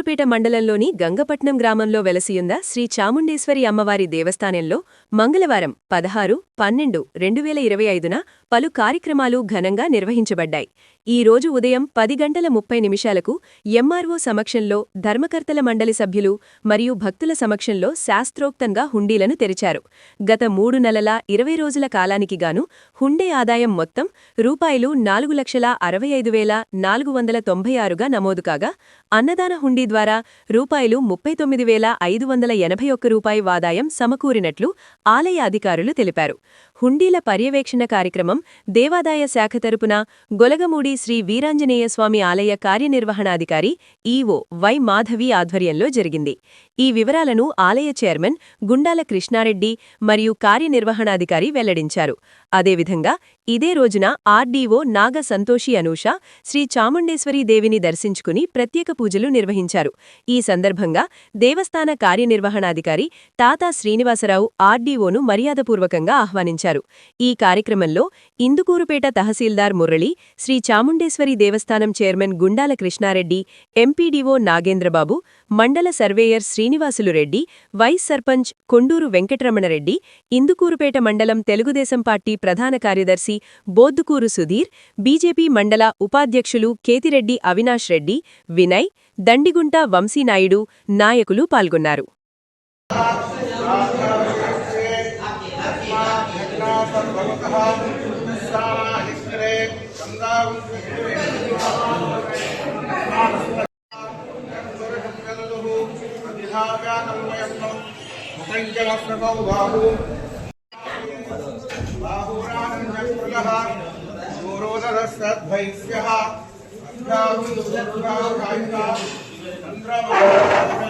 ఇందుకూరుపేట మండలంలోని గంగపట్నం గ్రామంలో వెలసియుంద శ్రీ చాముండేశ్వరి అమ్మవారి దేవస్థానంలో మంగళవారం పదహారు పన్నెండు రెండు వేల ఇరవై ఐదున పలు కార్యక్రమాలు ఘనంగా నిర్వహించబడ్డాయి. ఈ రోజు ఉదయం పది గంటల ముప్పై నిమిషాలకు ఎంఆర్ఓ సమక్షంలో ధర్మకర్తల మండలి సభ్యులు మరియు భక్తుల సమక్షంలో శాస్త్రోక్తంగా హుండీలను తెరిచారు. గత మూడు నెలల ఇరవై రోజుల కాలానికి గాను హుండే ఆదాయం మొత్తం రూపాయలు నాలుగు లక్షల అరవై ఐదు వేల నాలుగు వందల తొంభై ఆరుగా నమోదు కాగా అన్నదాన హుండీ ద్వారా రూపాయలు ముప్పై తొమ్మిది వేల ఐదు వందల ఎనభై ఒక్క రూపాయి ఆదాయం సమకూరినట్లు ఆలయ అధికారులు తెలిపారు. హుండీల పర్యవేక్షణ కార్యక్రమం దేవాదాయ శాఖ తరపున గొలగమూడి శ్రీ వీరాంజనేయ స్వామి ఆలయ కార్యనిర్వహణాధికారి ఈవో వై మాధవి ఆధ్వర్యంలో జరిగింది. ఈ వివరాలను ఆలయ చైర్మన్ గుండాల కృష్ణారెడ్డి మరియు కార్యనిర్వహణాధికారి వెల్లడించారు. అదేవిధంగా ఇదే రోజున ఆర్డీఓ నాగ సంతోషి అనూష శ్రీ చాముండేశ్వరీ దేవిని దర్శించుకుని ప్రత్యేక పూజలు నిర్వహించారు. ఈ సందర్భంగా దేవస్థాన కార్యనిర్వహణాధికారి తాతా శ్రీనివాసరావు ఆర్డీఓను మర్యాదపూర్వకంగా ఆహ్వానించారు. ఈ కార్యక్రమంలో ఇందుకూరుపేట తహసీల్దార్ మురళి శ్రీ చాముండేశ్వరి దేవస్థానం చైర్మన్ గుండాల కృష్ణారెడ్డి ఎంపీడీఓ నాగేంద్రబాబు మండల సర్వేయర్ శ్రీనివాసులు రెడ్డి వైస్ సర్పంచ్ కొండూరు వెంకటరమణరెడ్డి ఇందుకూరుపేట మండలం తెలుగుదేశం పార్టీ ప్రధాన కార్యదర్శి బోద్దుకూరు సుధీర్ బీజేపీ మండల ఉపాధ్యక్షులు కేతిరెడ్డి అవినాష్ రెడ్డి వినయ్ దండిగుంట వంశీనాయుడు నాయకులు పాల్గొన్నారు. मुखंजलस्तौ बाहु बाहुरानन्दप्रलः दूरोदरसद्भैस्यः अध्याहुन्द्राकायिका चन्द्रमा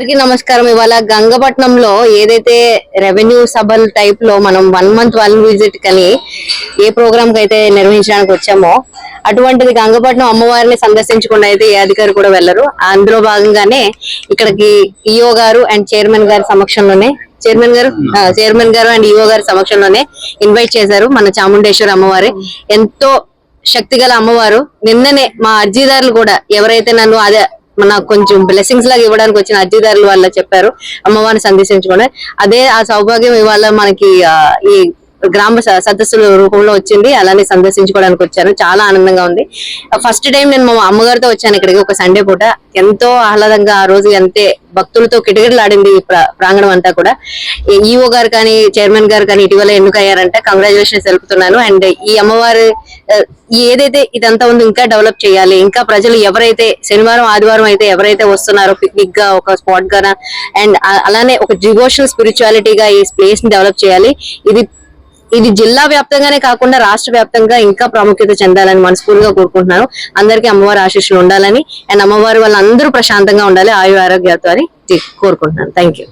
అందరికీ నమస్కారం. ఇవాళ గంగపట్నంలో ఏదైతే రెవెన్యూ సభల టైప్లో మనం వన్ మంత్ వన్ విజిట్ కని ఏ ప్రోగ్రామ్ అయితే నిర్వహించడానికి వచ్చామో అటువంటిది గంగపట్నం అమ్మవారిని సందర్శించకుండా అయితే ఏ అధికారి కూడా వెళ్ళరు. అందులో భాగంగానే ఇక్కడికి ఈఓ గారు అండ్ చైర్మన్ గారి సమక్షంలోనే చైర్మన్ గారు చైర్మన్ గారు అండ్ ఈఓ గారి సమక్షంలోనే ఇన్వైట్ చేశారు మన చాముండేశ్వరి అమ్మవారి. ఎంతో శక్తిగల అమ్మవారు. నిన్ననే మా అర్జీదారులు కూడా ఎవరైతే నన్ను అదే నాకు కొంచెం బ్లెస్సింగ్స్ లాగా ఇవ్వడానికి వచ్చిన అర్జీదారులు వాళ్ళ చెప్పారు అమ్మవారిని సందర్శించుకోండి. అదే ఆ సౌభాగ్యం ఇవాళ మనకి ఈ గ్రామ స- సదస్సుల రూపంలో వచ్చింది. అలానే సందర్శించుకోవడానికి వచ్చాను చాలా ఆనందంగా ఉంది. ఫస్ట్ టైం నేను మా అమ్మగారితో వచ్చాను ఇక్కడికి ఒక సండే పూట. ఎంతో ఆహ్లాదంగా ఆ రోజు ఎంతే భక్తులతో కిటకిటలాడింది ఈ ప్రాంగణం అంతా కూడా. ఈఓ గారు కానీ చైర్మన్ గారు కానీ ఇటీవల ఎన్నికయ్యారంటే కంగ్రాచులేషన్స్ తెలుపుతున్నాను. అండ్ ఈ అమ్మవారి ఏదైతే ఇదంతా ఉందో ఇంకా డెవలప్ చేయాలి. ఇంకా ప్రజలు ఎవరైతే శనివారం ఆదివారం అయితే ఎవరైతే వస్తున్నారో పిక్నిక్గా ఒక స్పాట్ గానా అండ్ అలానే ఒక డివోషనల్ స్పిరిచువాలిటీగా ఈ ప్లేస్ని డెవలప్ చేయాలి. ఇది ఇది జిల్లా వ్యాప్తంగానే కాకుండా రాష్ట్ర వ్యాప్తంగా ఇంకా ప్రాముఖ్యత చెందాలని మనస్ఫూర్తిగా కోరుకుంటున్నాను. అందరికీ అమ్మవారి ఆశీస్సులు ఉండాలని అండ్ అమ్మవారి వాళ్ళందరూ ప్రశాంతంగా ఉండాలి. ఆయు ఆరోగ్యాలతో అని కోరుకుంటున్నాను. Thank you